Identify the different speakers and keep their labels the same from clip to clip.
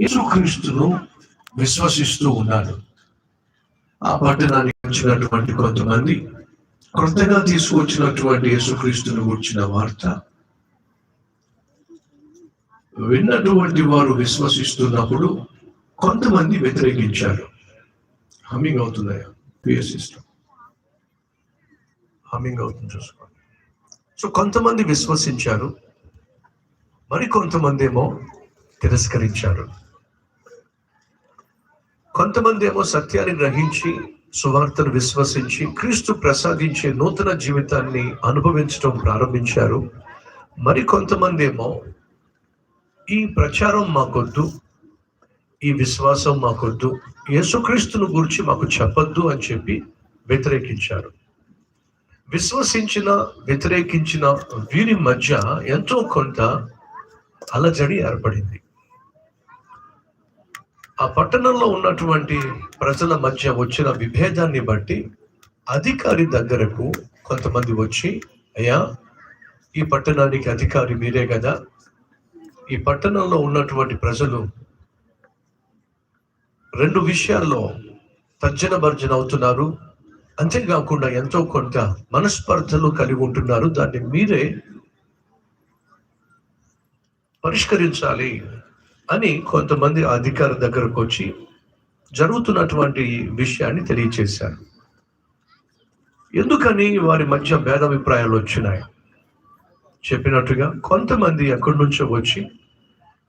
Speaker 1: యేసుక్రీస్తును విశ్వసిస్తూ ఉన్నారు ఆ పట్టణానికి వచ్చినటువంటి కొంతమంది కొత్తగా తీసుకొచ్చినటువంటి యేసుక్రీస్తును వచ్చిన వార్త విన్నటువంటి వారు విశ్వసిస్తున్నప్పుడు కొంతమంది వ్యతిరేకించారు. హమ్మింగ్ అవుతున్నాయా? పిఎస్ సిస్టమ్ హమ్మింగ్ అవుతుంది చూసుకోండి. సో కొంతమంది విశ్వసించారు మరి కొంతమంది ఏమో తిరస్కరించారు. కొంతమంది ఏమో సత్యాన్ని గ్రహించి సువార్తను విశ్వసించి క్రీస్తు ప్రసాదించే నూతన జీవితాన్ని అనుభవించడం ప్రారంభించారు. మరి కొంతమంది ఏమో ఈ ప్రచారం మాకొద్దు ఈ విశ్వాసం మాకొద్దు యేసుక్రీస్తును గురించి మాకు చెప్పొద్దు అని చెప్పి వ్యతిరేకించారు. విశ్వసించిన వ్యతిరేకించిన వీరి మధ్య ఎంతో కొంత అలజడి ఏర్పడింది. ఆ పట్టణంలో ఉన్నటువంటి ప్రజల మధ్య వచ్చిన విభేదాన్ని బట్టి అధికారి దగ్గరకు కొంతమంది వచ్చి అయ్యా ఈ పట్టణానికి అధికారి మీరే కదా? ఈ పట్టణంలో ఉన్నటువంటి ప్రజలు రెండు విషయాల్లో తర్జన భర్జన అవుతున్నారు. అంతేకాకుండా ఎంతో కొంత మనస్పర్ధలు కలిగి ఉంటున్నారు. దాన్ని మీరే పరిష్కరించాలి. అని కొంతమంది అధికారి దగ్గరకు వచ్చి జరుగుతున్నటువంటి విషయాన్ని తెలియచేశారు. ఎందుకని వారి మధ్య భేదాభిప్రాయాలు వచ్చినాయి? చెప్పినట్టుగా కొంతమంది ఎక్కడి నుంచో వచ్చి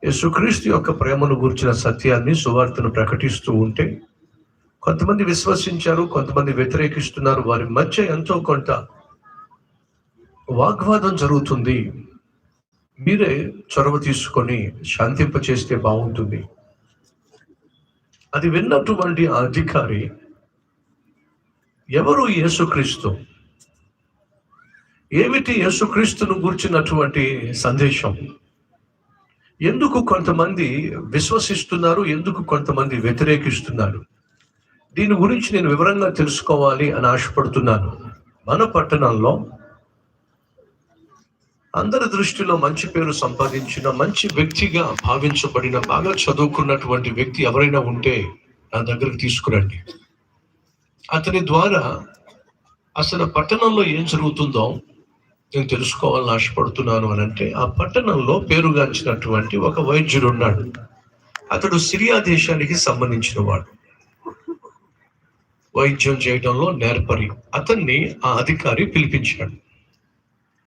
Speaker 1: యేసుక్రీస్తు యొక్క ప్రేమను గురించిన సత్యాన్ని సువార్తను ప్రకటిస్తూ ఉంటే కొంతమంది విశ్వసించారు కొంతమంది వ్యతిరేకిస్తున్నారు. వారి మధ్య ఎంతో కొంత వాగ్వాదం జరుగుతుంది. మీరే చొరవ తీసుకొని శాంతింప చేస్తే బాగుంటుంది. అది విన్నటువంటి ఆ అధికారి ఎవరు యేసుక్రీస్తు? ఏమిటి యేసుక్రీస్తును గుర్చినటువంటి సందేశం? ఎందుకు కొంతమంది విశ్వసిస్తున్నారు? ఎందుకు కొంతమంది వ్యతిరేకిస్తున్నారు? దీని గురించి నేను వివరంగా తెలుసుకోవాలి అని ఆశపడుతున్నాను. మన పట్టణంలో అందరి దృష్టిలో మంచి పేరు సంపాదించిన మంచి వ్యక్తిగా భావించబడిన బాగా చదువుకున్నటువంటి వ్యక్తి ఎవరైనా ఉంటే నా దగ్గరకు తీసుకురండి. అతని ద్వారా అసలు పట్టణంలో ఏం జరుగుతుందో నేను తెలుసుకోవాలని ఆశపడుతున్నాను అని అంటే ఆ పట్టణంలో పేరుగాంచినటువంటి ఒక వైద్యుడు ఉన్నాడు. అతడు సిరియా దేశానికి సంబంధించిన వాడు వైద్యం చేయడంలో నేర్పరి. అతన్ని ఆ అధికారి పిలిపించాడు.